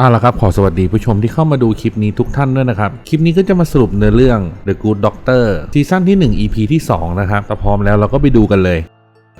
เอาละครับ ขอสวัสดีผู้ชมที่เข้ามาดูคลิปนี้ทุกท่านด้วยนะครับ คลิปนี้ก็จะมาสรุปเนื้อเรื่อง The Good Doctor ซีซั่นที่ 1 EP ที่ 2 นะครับถ้าพร้อมแล้วเราก็ไปดูกันเลย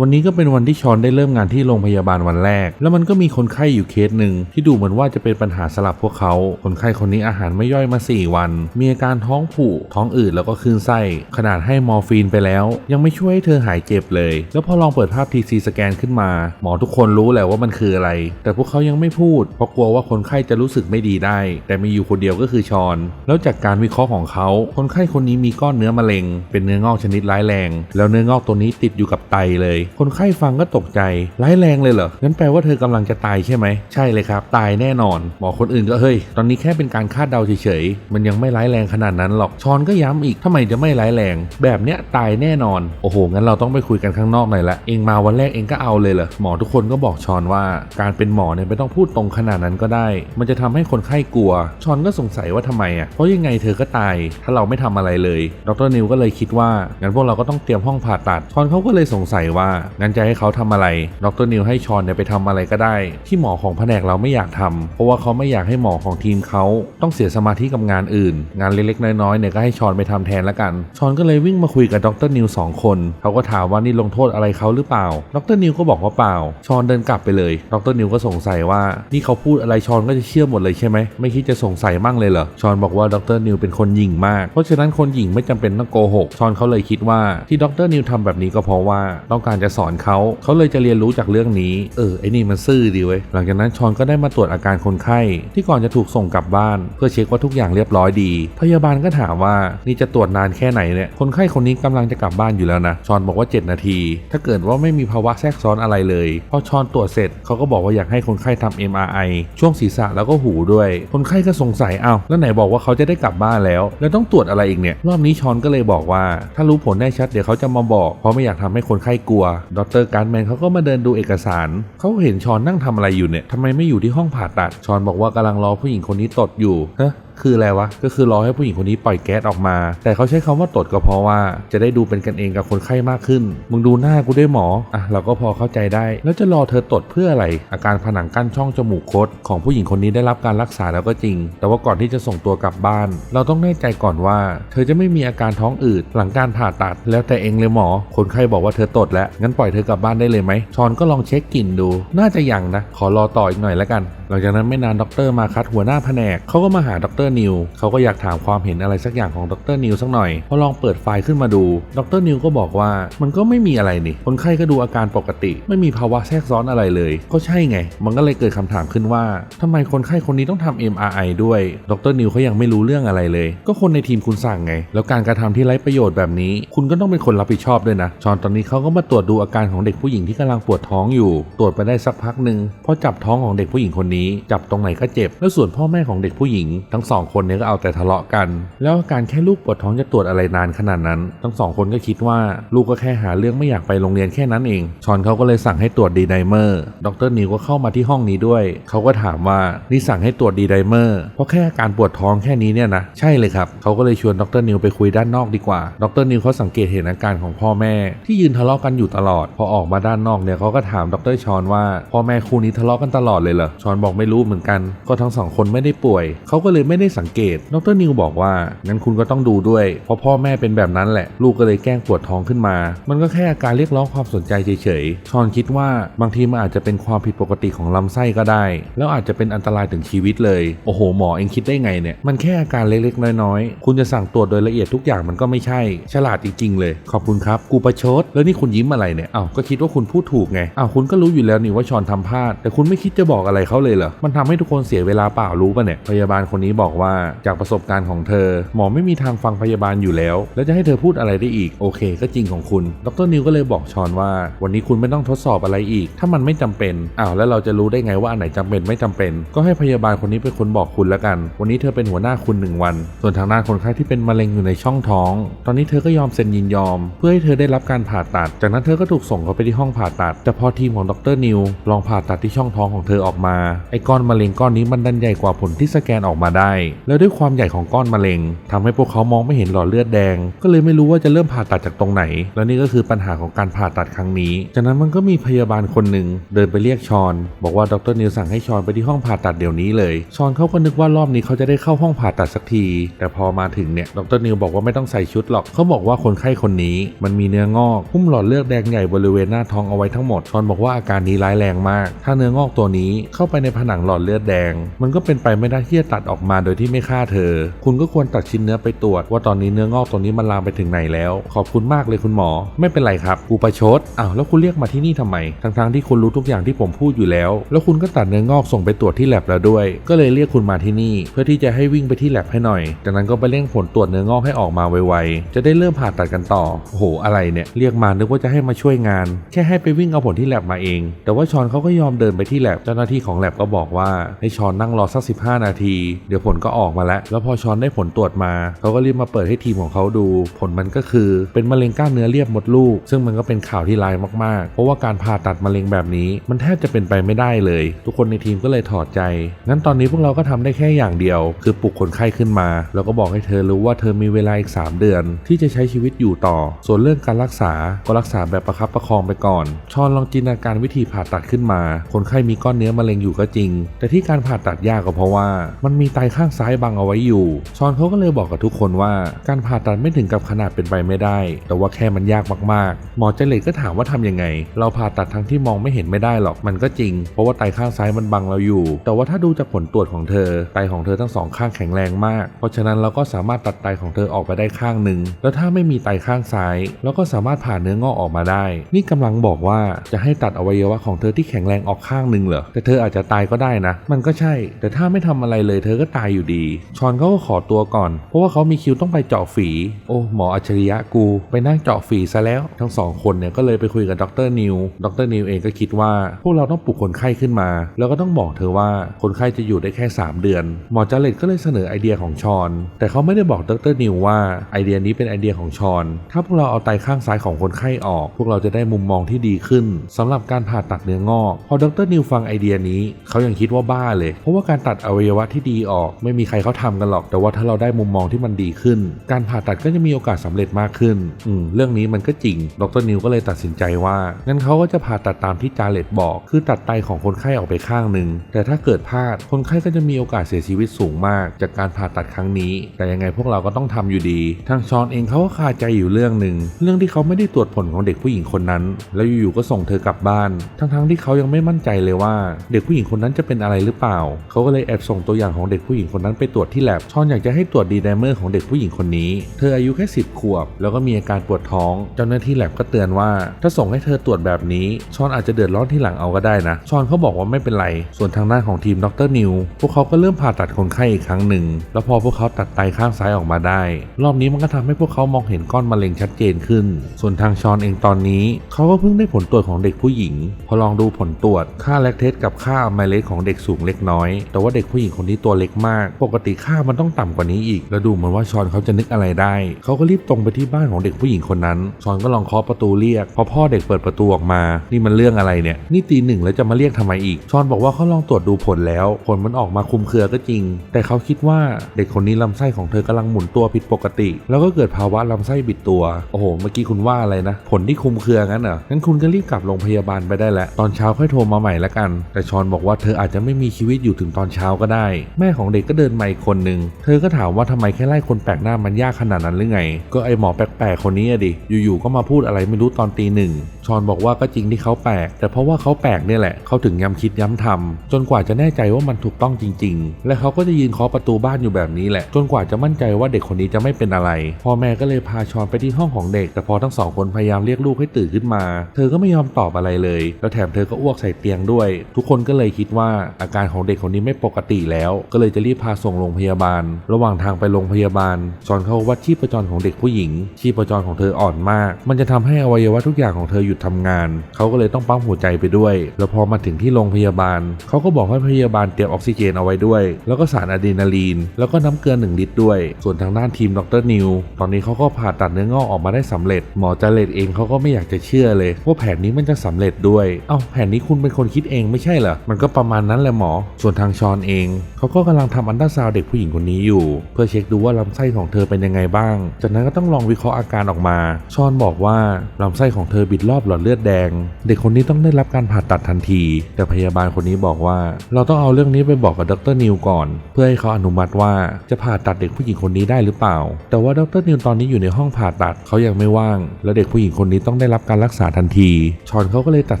วันนี้ก็เป็นวันที่ชอนได้เริ่มงานที่โรงพยาบาลวันแรก แล้วมันก็มีคนไข้อยู่เคสหนึ่งที่ดูเหมือนว่าจะเป็นปัญหาสลับพวกเขา คนไข้คนนี้อาหารไม่ย่อยมา 4 วัน มีอาการท้องผูกท้องอืดแล้วก็คลื่นไส้ ขนาดให้มอร์ฟีนไปแล้ว ยังไม่ช่วยให้เธอหายเจ็บเลย แล้วพอลองเปิดภาพทีซีสแกนขึ้นมา หมอทุกคนรู้แหละว่ามันคืออะไร แต่พวกเขายังไม่พูด เพราะกลัวว่าคนไข้จะรู้สึกไม่ดีได้ แต่มีอยู่คนเดียวก็คือชอน แล้วจากการวิเคราะห์ของเขา คนไข้คนนี้มีก้อนเนื้อมะเร็ง เป็นเนื้องอกชนิดร้ายแรง แล้วเนื้องอกตัวนี้ติดอยู่กับไตเลยคนไข้ฟังก็ตกใจ ร้ายแรงเลยเหรอ งั้นแปลว่าเธอกำลังจะตายใช่ไหม ใช่เลยครับ ตายแน่นอน หมอคนอื่นก็เฮ้ย ตอนนี้แค่เป็นการคาดเดาเฉยๆ มันยังไม่ร้ายแรงขนาดนั้นหรอก ชอนก็ย้ำอีกทำไมจะไม่ร้ายแรง แบบเนี้ยตายแน่นอน โอ้โห งั้นเราต้องไปคุยกันข้างนอกหน่อยละ เองมาวันแรกเองก็เอาเลยเหรอ หมอทุกคนก็บอกชอนว่า การเป็นหมอเนี่ยไม่ต้องพูดตรงขนาดนั้นก็ได้ มันจะทำให้คนไข้กลัว ชอนก็สงสัยว่าทำไมอะ เพราะยังไงเธอก็ตาย ถ้าเราไม่ทำอะไรเลย ดรนิวก็เลยคิดว่า งั้นพวกเราก็ต้องเตรียมห้องผ่าตัด ชอนเขาก็เลยสงสัยว่างั้นจะให้เขาทำอะไร ดรนิวให้ชอนเนี่ยไปทำอะไรก็ได้ ที่หมอของแผนกเราไม่อยากทำเพราะว่าเขาไม่อยากให้หมอของทีมเขาต้องเสียสมาธิกับงานอื่น งานเล็กๆ น้อยๆเนี่ยก็ให้ชอนไปทำแทนละกัน ชอนก็เลยวิ่งมาคุยกับดรนิวสองคน เขาก็ถามว่านี่ลงโทษอะไรเขาหรือเปล่า ดรนิวก็บอกว่าเปล่า ชอนเดินกลับไปเลย ดรนิวก็สงสัยว่า นี่เขาพูดอะไรชอนก็จะเชื่อหมดเลยใช่ไหม ไม่คิดจะสงสัยมั่งเลยเหรอ ชอนบอกว่าดรนิวเป็นคนหยิ่งมาก เพราะฉะนั้นคนหยิ่งไม่จำเป็นต้องโกหก ชอนเขาเลยคิดว่าที่ดรนิวทำแบบนี้ก็เพราะว่าต้องการจะสอนเขาเขาเลยจะเรียนรู้จากเรื่องนี้ เออไอ้นี่มันซื่อดีเว้ยหลังจากนั้นชอนก็ได้มาตรวจอาการคนไข้ ที่ก่อนจะถูกส่งกลับบ้าน เพื่อเช็คว่าทุกอย่างเรียบร้อยดี พยาบาลก็ถามว่านี่จะตรวจนานแค่ไหนเนี่ยคนไข้คนนี้กำลังจะกลับบ้านอยู่แล้วนะชอนบอกว่า 7 นาที ถ้าเกิดว่าไม่มีภาวะแทรกซ้อนอะไรเลยพอชอนตรวจเสร็จเขาก็บอกว่าอยากให้คนไข้ทำ MRI ช่วงศีรษะแล้วก็หูด้วย คนไข้ก็สงสัยอ้าวแล้วไหนบอกว่าเขาจะได้กลับบ้านแล้ว แล้วต้องตรวจอะไรอีกเนี่ยรอบนี้ชอนก็เลยบอกว่า ถ้ารู้ผลได้ชัดเดี๋ยวเขาจะมาบอก เพราะไม่อยากทำให้คนไข้กลัวดรการแมนเขาก็มาเดินดูเอกสาร เขาเห็นชอนนั่งทำอะไรอยู่เนี่ยทำไมไม่อยู่ที่ห้องผ่าตัด ชอนบอกว่ากำลังรอผู้หญิงคนนี้ตดอยู่ฮะ คืออะไรวะ ก็คือรอให้ผู้หญิงคนนี้ปล่อยแก๊สออกมา แต่เขาใช้คำว่าตดก็เพราะว่าจะได้ดูเป็นกันเองกับคนไข้มากขึ้น มึงดูหน้ากูด้วยหมอ อะเราก็พอเข้าใจได้ แล้วจะรอเธอตดเพื่ออะไร อาการผนังกั้นช่องจมูกคดของผู้หญิงคนนี้ได้รับการรักษาแล้วก็จริง แต่ว่าก่อนที่จะส่งตัวกลับบ้าน เราต้องแน่ใจก่อนว่า เธอจะไม่มีอาการท้องอืดหลังการผ่าตัด แล้วแต่เองเลยหมอ คนไข้บอกว่าเธอตดแล้ว งั้นปล่อยเธอกลับบ้านได้เลยไหมชอนก็ลองเช็คกลิ่นดู น่าจะยังนะ ขอรอต่ออีกหน่อยแล้วกัน หลังจากนั้นไม่นานดรมาคัดหัวหน้าแผนกเขาก็มาหาดรนิวเขาก็อยากถามความเห็นอะไรสักอย่างของดรนิวสักหน่อยพอลองเปิดไฟล์ขึ้นมาดูดรนิวก็บอกว่ามันก็ไม่มีอะไรนี่คนไข้ก็ดูอาการปกติ ไม่มีภาวะแทรกซ้อนอะไรเลย ก็ใช่ไง มันก็เลยเกิดคำถามขึ้นว่าทำไมคนไข้คนนี้ต้องทำ MRI ด้วยดรนิวเขายังไม่รู้เรื่องอะไรเลย ก็คนในทีมคุณสั่งไง แล้วการกระทำที่ไร้ประโยชน์แบบนี้ คุณก็ต้องเป็นคนรับผิดชอบด้วยนะชอนตอนนี้เขาก็มาตรวจดูอาการของเด็กผู้หญิงที่กำลังปวดท้องอยู่ ตรวจไปได้สักพักหนึ่งพอจับท้องของเด็กผู้หญิงคนนี้ จับตรงไหนก็เจ็บ แล้วส่วนพ่อแม่ของเด็กผู้หญิงทั้งสององคนนี้ก็เอาแต่ทะเลาะกัน แล้วอาการแค่ลูกปวดท้องจะตรวจอะไรนานขนาดนั้น ทั้งสองคนก็คิดว่าลูกก็แค่หาเรื่องไม่อยากไปโรงเรียนแค่นั้นเอง ชอนเขาก็เลยสั่งให้ตรวจดีไดเมอร์ดรนิวก็เข้ามาที่ห้องนี้ด้วย เขาก็ถามว่านี่สั่งให้ตรวจดีไดเมอร์เพราะแค่อาการปวดท้องแค่นี้เนี่ยนะ ใช่เลยครับเขาก็เลยชวนดรนิวไปคุยด้านนอกดีกว่า ดรนิวเขาสังเกตเห็นอาการของพ่อแม่ที่ยืนทะเลาะกันอยู่ตลอด พอออกมาด้านนอกเนี่ยเขาก็ถามดรชอนว่าพ่อแม่คู่นี้ทะเลาะกันตลอดเลยเหรอชอนบอกไม่รู้เหมือนกัน ก็ทั้งสองคนไม่ได้ป่วยเขาก็เลยไม่ได้สังเกต ดรนิวบอกว่า งั้นคุณก็ต้องดูด้วย เพราะพ่อแม่เป็นแบบนั้นแหละ ลูกก็เลยแกล้งปวดท้องขึ้นมา มันก็แค่อาการเรียกร้องความสนใจเฉยๆ ชอนคิดว่าบางทีมันอาจจะเป็นความผิดปกติของลำไส้ก็ได้ แล้วอาจจะเป็นอันตรายถึงชีวิตเลย โอ้โห หมอเองคิดได้ไงเนี่ย มันแค่อาการเล็กๆ น้อยๆ คุณจะสั่งตรวจโดยละเอียดทุกอย่างมันก็ไม่ใช่ ฉลาดจริงๆเลย ขอบคุณครับ กูประชด แล้วนี่คุณยิ้มอะไรเนี่ยอ้าวก็คิดว่าคุณพูดถูกไงอ้าวคุณก็รู้อยู่แล้วนี่ว่าชอนทำพลาด แต่คุณไม่คิดจะบอกอะไรเขาเลยเหรอ มันทำให้ทุกคนเสียเวลาเปล่ารู้ป่ะเนี่ย พยาบาลคนนี้บอกว่าจากประสบการณ์ของเธอ หมอไม่มีทางฟังพยาบาลอยู่แล้ว แล้วจะให้เธอพูดอะไรได้อีก โอเค ก็จริงของคุณ ดรนิวก็เลยบอกชอนว่า วันนี้คุณไม่ต้องทดสอบอะไรอีก ถ้ามันไม่จำเป็นอ้าวแล้วเราจะรู้ได้ไงว่าอันไหนจำเป็นไม่จำเป็น ก็ให้พยาบาลคนนี้เป็นคนบอกคุณแล้วกัน วันนี้เธอเป็นหัวหน้าคุณหนึ่งวัน ส่วนทางด้านคนไข้ที่เป็นมะเร็งอยู่ในช่องท้อง ตอนนี้เธอก็ยอมเซ็นยินยอม เพื่อให้เธอได้รับการผ่าตัด จากนั้นเธอก็ถูกส่งเข้าไปที่ห้องผ่าตัด แต่พอทีมของดรนิวลองผ่าตัดที่ช่องท้องของเธอออกมาไอ้ก้อนมะเร็งก้อนนี้มันดันใหญ่กว่าผลที่สแกนออกมาได้แล้วด้วยความใหญ่ของก้อนมะเร็งทำให้พวกเขามองไม่เห็นหลอดเลือดแดง ก็เลยไม่รู้ว่าจะเริ่มผ่าตัดจากตรงไหน แล้วนี่ก็คือปัญหาของการผ่าตัดครั้งนี้ จากนั้นมันก็มีพยาบาลคนหนึ่งเดินไปเรียกชอน บอกว่าดรนิวสั่งให้ชอนไปที่ห้องผ่าตัดเดี๋ยวนี้เลย ชอนเขาก็นึกว่ารอบนี้เขาจะได้เข้าห้องผ่าตัดสักที แต่พอมาถึงเนี่ยดรนิวบอกว่าไม่ต้องใส่ชุดหรอกเขาบอกว่าคนไข้คนนี้มันมีเนื้องอกหุ้มหลอดเลือดแดงใหญ่บริเวณหน้าท้องเอาไว้ทั้งหมดชอนบอกว่าอาการนี้ร้ายแรงมาก ถ้าเนื้องอกตัวนี้เข้าไปในผนังหลอดเลือดแดง มันก็เป็นไปไม่ได้ที่จะตัดออกมาโดยที่ไม่ฆ่าเธอ คุณก็ควรตัดชิ้นเนื้อไปตรวจ ว่าตอนนี้เนื้องอกตัวนี้มันลามไปถึงไหนแล้ว ขอบคุณมากเลยคุณหมอ ไม่เป็นไรครับกูประชดอ้าวแล้วคุณเรียกมาที่นี่ทำไม ทั้งๆที่คุณรู้ทุกอย่างที่ผมพูดอยู่แล้ว แล้วคุณก็ตัดเนื้องอกส่งไปตรวจที่แลบแล้วด้วย ก็เลยเรียกคุณมาที่นี่ เพื่อที่จะให้วิ่งไปที่แลบให้หน่อย จากนั้นก็ไปเร่งผลตรวจเนื้องอกให้ออกมาไวๆ จะได้เริ่มผ่าตัดกันต่อ โอ้โห อะไรเนี่ย เรียกมานึกว่าจะให้มาช่วยงาน แค่ให้ไปวิ่งเอาผลที่แลบมาเอง แต่ว่าชอนเขาก็ยอมเดินไปที่แลบ เจ้าหน้าที่ของแลบก็บอกว่าให้ชอนนั่งรอสัก15 นาที เดี๋ยวผลก็ออกมาแล้ว แล้วพอชอนได้ผลตรวจมา เขาก็รีบมาเปิดให้ทีมของเขาดู ผลมันก็คือเป็นมะเร็งก้านเนื้อเรียบมดลูก ซึ่งมันก็เป็นข่าวที่ร้ายมากๆ เพราะว่าการผ่าตัดมะเร็งแบบนี้ มันแทบจะเป็นไปไม่ได้เลย ทุกคนในทีมก็เลยถอดใจ งั้นตอนนี้พวกเราก็ทำได้แค่อย่างเดียว คือปลุกคนไข้ขึ้นมา แล้วก็บอกให้เธอรู้ว่าเธอมีเวลาอีก 3 เดือน ที่จะใช้ชีวิตอยู่ต่อ ส่วนเรื่องการรักษา ก็รักษาแบบประคับประคองไปก่อน ชอนลองจินตนาการวิธีผ่าตัดขึ้นมา คนไข้มีก้อนเนื้อมะเร็งอยู่ก็จริง แต่ที่การผ่าตัดยากก็เพราะว่า มันมีไตข้างซ้ายบังเอาไว้อยู่ชอนเขาก็เลยบอกกับทุกคนว่า การผ่าตัดไม่ถึงกับขนาดเป็นไปไม่ได้ แต่ว่าแค่มันยากมากๆ หมอเจเลตก็ถามว่าทำยังไง เราผ่าตัดทั้งที่มองไม่เห็นไม่ได้หรอก มันก็จริง เพราะว่าไตข้างซ้ายมันบังเราอยู่ แต่ว่าถ้าดูจากผลตรวจของเธอ ไตของเธอทั้งสองข้างแข็งแรงมาก เพราะฉะนั้นเราก็สามารถตัดไตของเธอออกไปได้ข้างหนึ่ง แล้วถ้าไม่มีไตข้างซ้าย เราก็สามารถผ่าเนื้องอกออกมาได้ นี่กำลังบอกว่าจะให้ตัดอวัยวะของเธอที่แข็งแรงออกข้างหนึ่งเหรอ แต่เธออาจจะตายก็ได้นะ มันก็ใช่ แต่ถ้าไม่ทำอะไรเลยเธอก็ตายอยู่ดี ชอนเขาก็ขอตัวก่อน เพราะว่าเขามีคิวต้องไปเจาะฝี โอ้หมออัจฉริยะกู ไปนั่งเจาะฝีซะแล้ว ทั้งสองคนเนี่ยก็เลยไปคุยกับดรนิว ดรนิวเองก็คิดว่า พวกเราต้องปลุกคนไข้ขึ้นมา แล้วก็ต้องบอกเธอว่าคนไข้จะอยู่ได้แค่ 3 เดือน หมอจาเลตก็เลยเสนอไอเดียของชอน แต่เขาไม่ได้บอกดรนิวว่าไอเดียนี้เป็นไอเดียของชอน ถ้าพวกเราเอาไตข้างซ้ายของคนไข้ออก พวกเราจะได้มุมมองที่ดีขึ้นสำหรับการผ่าตัดเนื้องอก พอดรนิวฟังไอเดียนี้ เขายังคิดว่าบ้าเลย เพราะว่าการตัดอวัยวะที่ดีออกไม่มีใครเขาทำกันหรอก แต่ว่าถ้าเราได้มุมมองที่มันดีขึ้น การผ่าตัดก็จะมีโอกาสสำเร็จมากขึ้น อืมเรื่องนี้มันก็จริง ดรนิวก็เลยตัดสินใจว่า งั้นเขาก็จะผ่าตัดตามที่จาเลตบอก คือตัดไตของคนไข้ออกไปข้างหนึ่ง แต่ถ้าเกิดพลาด คนไข้ก็จะมีโอกาสเสียชีวิตสูงมาก จากการผ่าตัดครั้งนี้ แต่ยังไงพวกเราก็ต้องทำอยู่ดี ทางชอนเองเขาก็คาใจอยู่เรื่องหนึ่ง เรื่องที่เขาไม่ได้ตรวจผลของเด็กผู้หญิงคนนั้น แล้วอยู่ๆก็ส่งเธอกลับบ้าน ทั้งๆที่เขายังไม่มั่นใจเลยว่า เด็กผู้หญิงคนนั้นจะเป็นอะไรหรือเปล่า เขาก็เลยแอบส่งตัวอย่างของเด็กผู้หญิงคนนั้นไปตรวจที่แลบชอนอยากจะให้ตรวจดีไดเมอร์ของเด็กผู้หญิงคนนี้ เธออายุแค่ 10 ขวบ แล้วก็มีอาการปวดท้อง เจ้าหน้าที่แลบก็เตือนว่า ถ้าส่งให้เธอตรวจแบบนี้ ชอนอาจจะเดือดร้อนที่หลังเอาก็ได้นะ ชอนเขาบอกว่าไม่เป็นไร ส่วนทางด้านของทีมดรนิว พวกเขาก็เริ่มผ่าตัดคนไข้อีกครั้งหนึ่ง แล้วพอพวกเขาตัดไตข้างซ้ายออกมาได้ รอบนี้มันก็ทำให้พวกเขามองเห็นก้อนมะเร็งชัดเจนขึ้น ส่วนทางชอนเองตอนนี้ เขาก็เพิ่งได้ผลตรวจของเด็กผู้หญิง พอลองดูผลตรวจ ค่าแลคเทสกับค่าไมเลสของเด็กสูงเล็กน้อย แต่ว่าเด็กผู้หญิงคนนี้ตัวเล็กมากปกติค่ามันต้องต่ำกว่านี้อีก แล้วดูเหมือนว่าชอนเขาจะนึกอะไรได้ เขาก็รีบตรงไปที่บ้านของเด็กผู้หญิงคนนั้น ชอนก็ลองเคาะประตูเรียก พอพ่อเด็กเปิดประตูออกมา นี่มันเรื่องอะไรเนี่ย นี่ตีหนึ่งแล้วจะมาเรียกทำไมอีก ชอนบอกว่าเขาลองตรวจดูผลแล้ว ผลมันออกมาคุมเครือก็จริง แต่เขาคิดว่าเด็กคนนี้ลำไส้ของเธอกำลังหมุนตัวผิดปกติ แล้วก็เกิดภาวะลำไส้บิดตัว โอ้โห เมื่อกี้คุณว่าอะไรนะ ผลที่คุมเครืองั้นเหรอ งั้นคุณก็รีบกลับโรงพยาบาลไปได้แล้ว ตอนเช้าค่อยโทรมาใหม่ละกัน แต่ชอนบอกว่าเธออาจจะไม่มีชีวิตอยู่ถึงตอนเช้าก็ได้ แม่ของเด็กก็เดินมาอีกคนนึง เธอก็ถามว่าทำไมแค่ไล่คนแปลกหน้ามันยากขนาดนั้นหรือไง ก็ไอหมอแปลกๆคนนี้อะดิ อยู่ๆก็มาพูดอะไรไม่รู้ตอนตีหนึ่ง ชอนบอกว่าก็จริงที่เขาแปลก แต่เพราะว่าเขาแปลกเนี่ยแหละ เขาถึงย้ำคิดย้ำทำจนกว่าจะแน่ใจว่ามันถูกต้องจริง ๆ และเขาก็จะยืนเคาะประตูบ้านอยู่แบบนี้แหละ จนกว่าจะมั่นใจว่าเด็กคนนี้จะไม่เป็นอะไร พ่อแม่ก็เลยพาชอนไปที่ห้องของเด็ก แต่พอทั้งสองคนพยายามเรียกลูกให้ตื่นขึ้นมา เธอก็ไม่ยอมตอบอะไรเลย แล้วแถมเธอก็อ้วกใส่เตียงด้วย ทุกคนก็เลยคิดว่าอาการของเด็กคนนี้ไม่ปกติแล้ว ก็เลยจะรีบพาส่งโรงพยาบาล ระหว่างทางไปโรงพยาบาลชอนเขาวัดชีพจรของเด็กผู้หญิง ชีพจรของเธออ่อนมาก มันจะทำให้อวัยวะทุกอย่างของเธอหยุดทำงาน เขาก็เลยต้องปั๊มหัวใจไปด้วย แล้วพอมาถึงที่โรงพยาบาล เขาก็บอกให้พยาบาลเตรียมออกซิเจนเอาไว้ด้วย แล้วก็สารอะดรีนาลีน แล้วก็น้ำเกลือหนึ่งลิตรด้วย ส่วนทางด้านทีมดรนิว ตอนนี้เขาก็ผ่าตัดเนื้องอกออกมาได้สำเร็จ หมอจาเลตเองเขาก็ไม่อยากจะเชื่อเลย ว่าแผนนี้มันจะสำเร็จด้วย เอ้าแผนนี้คุณเป็นคนคิดเองไม่ใช่เหรอ มันก็ประมาณนั้นแหละหมอ ส่วนทางชอนเอง เขาก็กำลังทำำอันตราซาวด์เด็กผู้หญิงคนนี้อยู่ เพื่อเช็คดูว่าลำไส้ของเธอเป็นยังไงบ้าง จากนั้นก็ต้องลองวิเคราะห์อาการออกมา ชอนบอกว่าลำไส้ของเธอบิดรอบหลอดเลือดแดง เด็กคนนี้ต้องได้รับการผ่าตัดทันที แต่พยาบาลคนนี้บอกว่า เราต้องเอาเรื่องนี้ไปบอกกับดรนิวก่อน เพื่อให้เขาอนุมัติว่าจะผ่าตัดเด็กผู้หญิงคนนี้ได้หรือเปล่า แต่ว่าดรนิวตอนนี้อยู่ในห้องผ่าตัดเขายังไม่ว่าง และเด็กผู้หญิงคนนี้ต้องได้รับการรักษาทันที ชอนเขาก็เลยตัด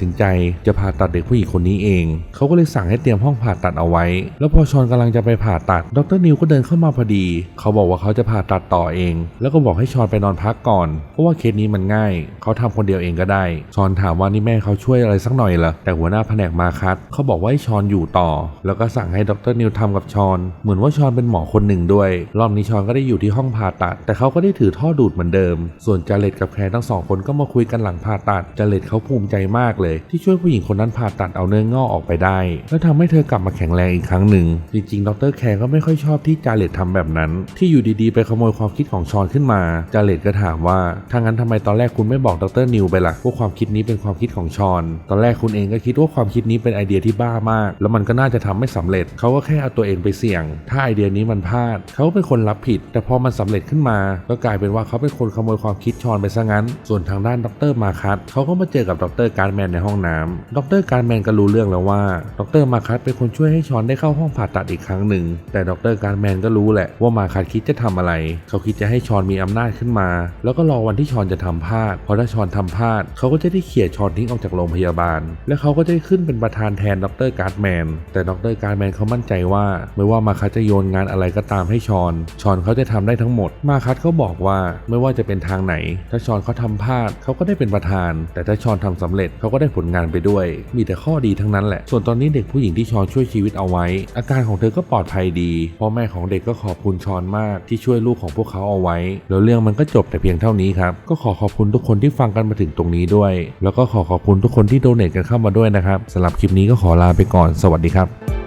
สินใจ จะผ่าตัดเด็กผู้หญิงคนนี้เอง เขาก็เลยสั่งให้เตรียมห้องผ่าตัดเอาไว้ แล้วพอชอนกำลังจะไปผ่าตัด ดรนิวก็เดินเข้ามาพอดี เขาบอกว่าเขาจะผ่าตัดต่อเอง แล้วก็บอกให้ชอนไปนอนพักก่อน เพราะว่าเคสนี้มันง่าย เขาทำคนเดียวเองก็ได้ ชอนถามว่านี่แม่เขาช่วยอะไรสักหน่อยเหรอ แต่หัวหน้าแผนกมาคัด เขาบอกว่าให้ชอนอยู่ต่อ แล้วก็สั่งให้ดรนิวทำกับชอน เหมือนว่าชอนเป็นหมอคนหนึ่งด้วย รอบนี้ชอนก็ได้อยู่ที่ห้องผ่าตัด แต่เขาก็ได้ถือท่อดูดเหมือนเดิม ส่วนจาเลตกับแคร์ทั้งสองคนก็มาคุยกันหลังผ่าตัด จาเลตเขาภูมิใจมากเลย ที่ช่วยผู้หญิงคนนั้นผ่าตัดเอาเนื้องอกออกไปได้ แล้วทำให้เธอกลับมาแข็งแรงอีกครั้งหนึ่ง จริงๆ ดรแคร์ก็ไม่ค่อยชอบที่จาเลตทำแบบนั้น ที่อยู่ดีๆ ไปขโมยความคิดของชอนขึ้นมา จาเลตก็ถามว่าถ้างั้นทำไมตอนแรกคุณไม่บอกดรนิวไปล่ะว่าความคิดนี้เป็นความคิดของชอน ตอนแรกคุณเองก็คิดว่าความคิดนี้เป็นไอเดียที่บ้ามาก แล้วมันก็น่าจะทำไม่สำเร็จ เขาก็แค่เอาตัวเองไปเสี่ยง ถ้าไอเดียนี้มันพลาด เขาเป็นคนรับผิด แต่พอมันสำเร็จขึ้นมา ก็กลายเป็นว่าเขาเป็นคนขโมยความคิดชอนไปซะงั้น ส่วนทางด้านดรมาคัตเขาก็มาเจอกับดรการแมนในห้องน้ำดรการแมนก็รู้เรื่องแล้วว่า ดรมาคัตเป็นคนช่วยให้ชอนได้เข้าห้องผ่าตัดอีกครั้งหนึ่งแต่ดรการแมนก็รู้แหละว่ามาคัตคิดจะทำอะไร เขาคิดจะให้ชอนมีอำนาจขึ้นมา แล้วก็รอวันที่ชอนจะทำพลาดเพราะถ้าชอนทำพลาด เขาก็จะได้เขี่ยชอนทิ้งออกจากโรงพยาบาล และเขาก็จะได้ขึ้นเป็นประธานแทนดรการแมน แต่ดรการแมนเขามั่นใจว่า ไม่ว่ามาคัตจะโยนงานอะไรก็ตามให้ชอน ชอนเขาจะทำได้ทั้งหมด มาคัตเขาบอกว่าไม่ว่าจะเป็นทางไหน ถ้าชอนเขาทำพลาด เขาก็ได้เป็นประธาน แต่ถ้าชอนทำสำเร็จเขาก็ได้ผลงานไปด้วย มีแต่ข้อดีทั้งนั้นแหละ ส่วนตอนนี้เด็กผู้หญิงที่ชอนช่วยชีวิตเอาไว้ อาการของเธอก็ปลอดภัยดีพ่อแม่ของเด็กก็ขอบคุณชอนมากที่ช่วยลูกของพวกเขาเอาไว้ แล้วเรื่องมันก็จบแต่เพียงเท่านี้ครับ ก็ขอขอบคุณทุกคนที่ฟังกันมาถึงตรงนี้ด้วย แล้วก็ขอขอบคุณทุกคนที่โดเนทกันเข้ามาด้วยนะครับสำหรับคลิปนี้ก็ขอลาไปก่อน สวัสดีครับ